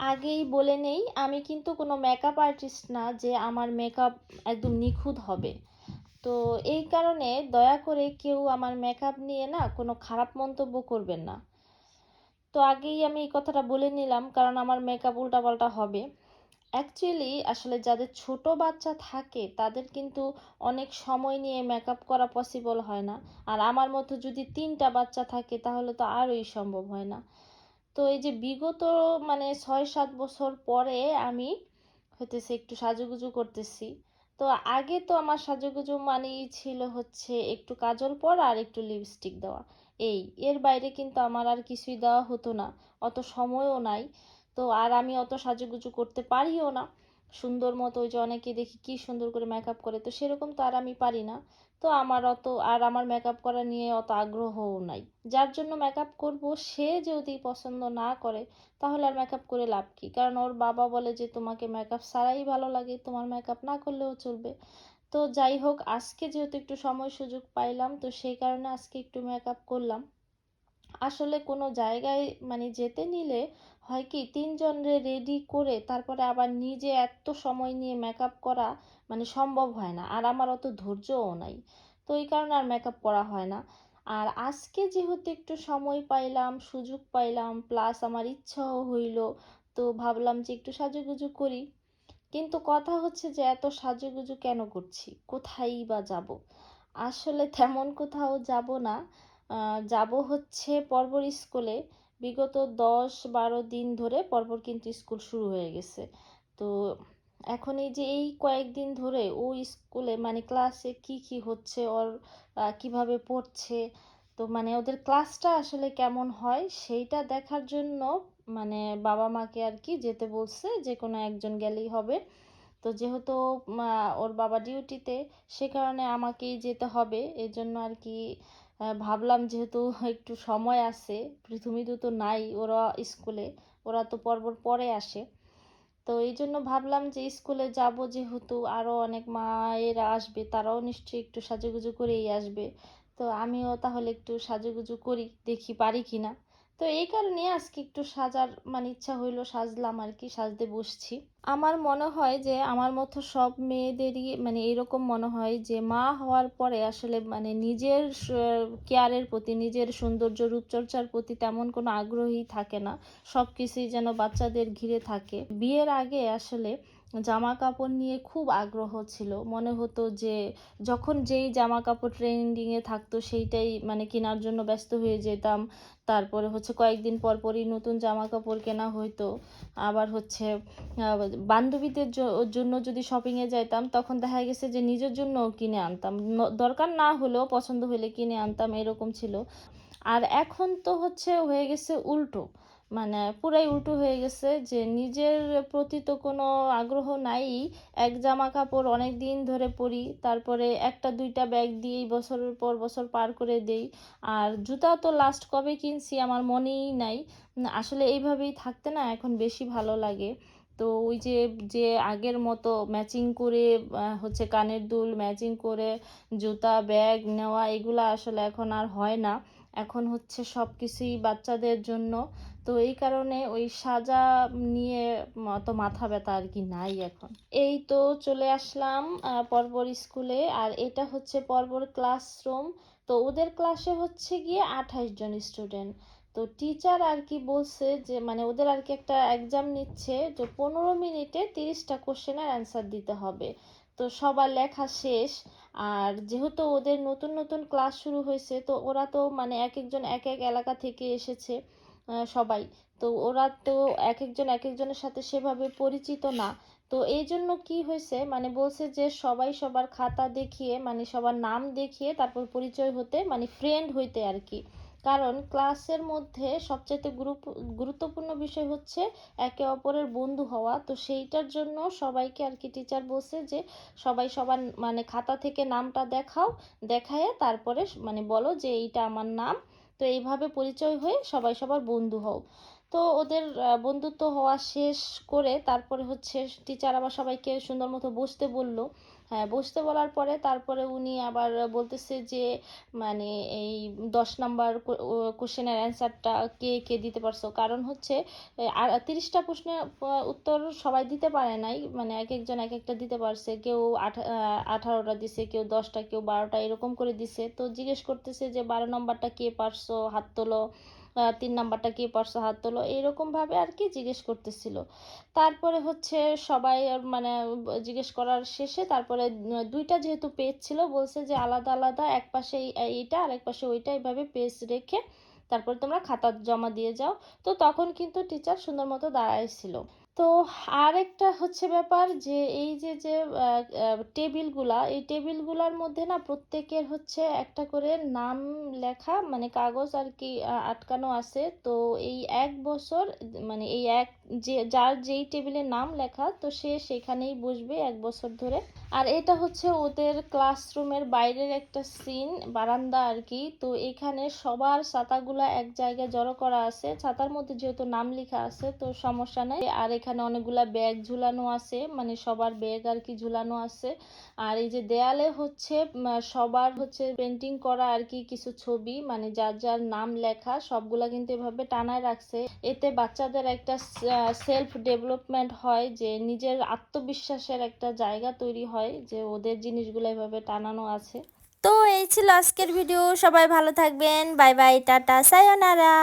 আগেই বলে নেই, আমি কিন্তু কোনো মেকআপ আর্টিস্ট না যে আমার মেকআপ একদম নিখুঁত হবে। তো এই কারণে দয়া করে কেউ আমার মেকআপ নিয়ে না কোনো খারাপ মন্তব্য করবেন না। তো আগেই আমি এই কথাটা বলে নিলাম, কারণ আমার মেকআপ উল্টাপাল্টা হবে। অ্যাকচুয়ালি আসলে যাদের ছোট বাচ্চা থাকে, তাদের কিন্তু অনেক সময় নিয়ে মেকআপ করা পসিবল হয় না। আর আমার মতো যদি তিনটা বাচ্চা থাকে, তাহলে তো আরোই সম্ভব হয় না। তো এই যে বিগত মানে ছয় সাত বছর পরে আমি হইতেছে একটু সাজুগুজু করতেছি। তো আগে তো আমার সাজুগুজু মানেই ছিল হচ্ছে একটু কাজল পরা আর একটু লিপস্টিক দেওয়া। এই, এর বাইরে কিন্তু আমার আর কিছুই দেওয়া হতো না, অত সময়ও নাই। তো আর আমি অত সাজুগুজু করতে পারিও না। সুন্দর মতো ওই যে অনেকে দেখি কি সুন্দর করে মেকআপ করে, তো সেরকম তো আর আমি পারি না। তো আমার অত, আর আমার মেকআপ করা নিয়ে অত আগ্রহও নাই। যার জন্য মেকআপ করব, সে যদি পছন্দ না করে, তাহলে আর মেকআপ করে লাভ কী? কারণ ওর বাবা বলে যে, তোমাকে মেকআপ ছাড়াই ভালো লাগে, তোমার মেকআপ না করলেও চলবে। তো যাই হোক, আজকে যেহেতু একটু সময় সুযোগ পাইলাম, তো সেই কারণে আজকে একটু মেকআপ করলাম। আসলে কোনো জায়গায় মানে যেতে নিলে হয় কি তিনজনরে রেডি করে তারপরে আবার নিজে এত সময় নিয়ে মেকআপ করা মানে সম্ভব হয় না। আর আমার অত ধৈর্যও নাই। তো এই কারণে আর মেকআপ করা হয় না। আর আজকে যেহেতু একটু সময় পাইলাম, সুযোগ পাইলাম প্লাস আমার ইচ্ছাও হইল, তো ভাবলাম যে একটু সাজুগুজু করি। কিন্তু কথা হচ্ছে যে এত সাজুগুজু কেন করছি? কোথায় বা যাব? আসলে তেমন কোথাও যাব না। যাব হচ্ছে পর্বর স্কুলে। বিগত দশ বারো দিন ধরে পরপর কিন্তু স্কুল শুরু হয়ে গেছে। তো এখন এই যে এই কয়েকদিন ধরে ও স্কুলে মানে ক্লাসে কি কি হচ্ছে, ওর কীভাবে পড়ছে, তো মানে ওদের ক্লাসটা আসলে কেমন হয় সেইটা দেখার জন্য মানে বাবা মাকে আর কি যেতে বলছে যে কোনো একজন গেলেই হবে। তো যেহেতু ওর বাবা ডিউটিতে সে কারণে আমাকেই যেতে হবে। এই জন্য আর কি ভাবলাম যেহেতু একটু সময় আছে পৃথিবীতে তো নাই ওরা স্কুলে, ওরা তো পরপর পরে আসে। তো এই জন্য ভাবলাম যে স্কুলে যাব যেহেতু আরও অনেক মায়েরা আসবে, তারাও নিশ্চয়ই একটু সাজুগুজু করেই আসবে। তো আমিও তাহলে একটু সাজুগুজু করি, দেখি পারি কি না তো এই কারণে আজকে একটু সাজার মানে ইচ্ছা হইল সাজলাম আর কি সাজতে বসছি। আমার মনে হয় যে, আমার মতো সব মেয়েদেরই মানে এরকম মনে হয় যে, মা হওয়ার পরে আসলে মানে নিজের কেয়ারের প্রতি, নিজের সৌন্দর্য, রূপচর্চার প্রতি তেমন কোনো আগ্রহী থাকে না। সব কিছুই যেন বাচ্চাদের ঘিরে থাকে। বিয়ের আগে আসলে জামা কাপড় নিয়ে খুব আগ্রহ ছিল। মনে হতো যে যখন যেই জামা কাপড় ট্রেন্ডিংয়ে থাকতো সেইটাই মানে কেনার জন্য ব্যস্ত হয়ে যেতাম। তারপরে হচ্ছে কয়েকদিন পর পরই নতুন জামা কাপড় কেনা হইতো। আবার হচ্ছে বান্ধবীদের জন্য যদি শপিংয়ে যাইতাম, তখন দেখা গেছে যে নিজের জন্য কিনে আনতাম। দরকার না হলেও পছন্দ হলে কিনে আনতাম, এরকম ছিল। আর এখন তো হচ্ছে হয়ে গেছে উল্টো। মানে পুরাই উল্টো হয়ে গেছে যে নিজের প্রতি তো কোনো আগ্রহ নাই। এক জামা কাপড় অনেক দিন ধরে পরি, তারপরে একটা দুইটা ব্যাগ দিয়েই বছরের পর বছর পার করে দেই। আর জুতা তো লাস্ট কবে কিনছি আমার মনেই নাই। আসলে এইভাবেই থাকতে না এখন বেশি ভালো লাগে। তো ওই যে যে আগের মতো ম্যাচিং করে হচ্ছে কানের দুল ম্যাচিং করে জুতা ব্যাগ নেওয়া, এগুলো আসলে এখন আর হয় না। এখন হচ্ছে সব কিছুই বাচ্চাদের জন্য। তো এই কারণে ওই সাজা নিয়ে অত মাথা ব্যথা আর কি নাই এখন। এই তো চলে আসলাম পরপর স্কুলে। আর এটা হচ্ছে পরপর ক্লাসরুম। তো ওদের ক্লাসে হচ্ছে গিয়ে আঠাইশ জন স্টুডেন্ট। তো টিচার আর কি বলছে যে মানে ওদের আর কি একটা এক্সাম নিচ্ছে যে পনেরো মিনিটে তিরিশটা কোশ্চেনের অ্যান্সার দিতে হবে। তো সবার লেখা শেষ। আর যেহেতু ওদের নতুন নতুন ক্লাস শুরু হয়েছে, তো ওরা তো মানে এক একজন এক এক এলাকা থেকে এসেছে। সবাই। তো ওরা তো এক একজন এক একজনের সাথে সেভাবে পরিচিত না। তো এই জন্য কি হয়েছে? মানে বলছে যে সবাই সবার খাতা দেখিয়ে মানে সবার নাম দেখিয়ে, তারপর পরিচয় হতে মানে ফ্রেন্ড হইতে আর কি। কারণ ক্লাসের মধ্যে সবচাইতে গ্রুপ, গুরুত্বপূর্ণ বিষয় হচ্ছে একে অপরের বন্ধু হওয়া। তো সেইটার জন্য সবাইকে আর কি টিচার বলছে যে সবাই সবার মানে খাতা থেকে নামটা দেখাও, দেখায় তারপরে মানে বলো যে এইটা আমার নাম। তো এইভাবে পরিচয় হয়ে সবাই সবার বন্ধু হও। তো ওদের বন্ধুত্ব হওয়া শেষ করে তারপরে হচ্ছে টিচার আবার সবাইকে সুন্দর মতো বসতে বলল। হ্যাঁ বসতে বলার পরে তারপরে উনি আবার বলতেছে যে মানে এই দশ নাম্বার কোশ্চেনের অ্যান্সারটা কে কে দিতে পারছ? কারণ হচ্ছে আর তিরিশটা প্রশ্নের উত্তর সবাই দিতে পারে নাই। মানে এক একজন এক একটা দিতে পারছে। কেউ আঠারোটা দিছে, কেউ দশটা, কেউ বারোটা, এরকম করে দিছে। তো জিজ্ঞেস করতেছে যে, বারো নম্বরটা কে পারছ? হাত তোলো। তিন নাম্বারটা কে পারছ হাত তোলো এইরকমভাবে আর কি জিজ্ঞেস করতেছিল। তারপরে হচ্ছে সবাই মানে জিজ্ঞেস করার শেষে তারপরে দুইটা যেহেতু পেজ ছিল, বলছে যে আলাদা আলাদা, এক পাশে এই- এইটা আর এক পাশে ওইটা এইভাবে পেজ রেখে তারপরে তোমরা খাতা জমা দিয়ে যাও। তো তখন কিন্তু টিচার সুন্দর মতো দাঁড়াইছিল। তো আর একটা হচ্ছে ব্যাপার যে, এই যে যে টেবিলগুলা, এই টেবিলগুলার মধ্যে না প্রত্যেকের হচ্ছে একটা করে নাম লেখা মানে কাগজ আর কি আটকানো আছে। তো এই এক বছর মানে এই এক যে, যার যেই টেবিলে নাম লেখা, তো সে সেখানেই বসবে এক বছর ধরে। আর এটা হচ্ছে ওদের ক্লাসরুমের বাইরের একটা সিন, বারান্দা আর কি। তো এখানে সবার ছাতাগুলা এক জায়গায় জড়ো করা আছে। ছাতার মধ্যে যেহেতু নাম লেখা আছে, তো সমস্যা নাই। আর এখানে অনেকগুলা ব্যাগ ঝুলানো আছে মানে সবার ব্যাগ আর কি ঝুলানো আছে। আর এই যে দেয়ালে হচ্ছে সবার হচ্ছে পেন্টিং করা আর কি কিছু ছবি মানে যার যার নাম লেখা, সবগুলা কিন্তু এভাবে টানায় রাখছে। এতে বাচ্চাদের একটা সেলফ ডেভেলপমেন্ট হয়, যে নিজের আত্মবিশ্বাসের একটা জায়গা তৈরি হয় যে ওদের জিনিসগুলো এভাবে টানানো আছে। তো এই ছিল আজকের ভিডিও। সবাই ভালো থাকবেন। Bye bye, tata, সায়োনারা।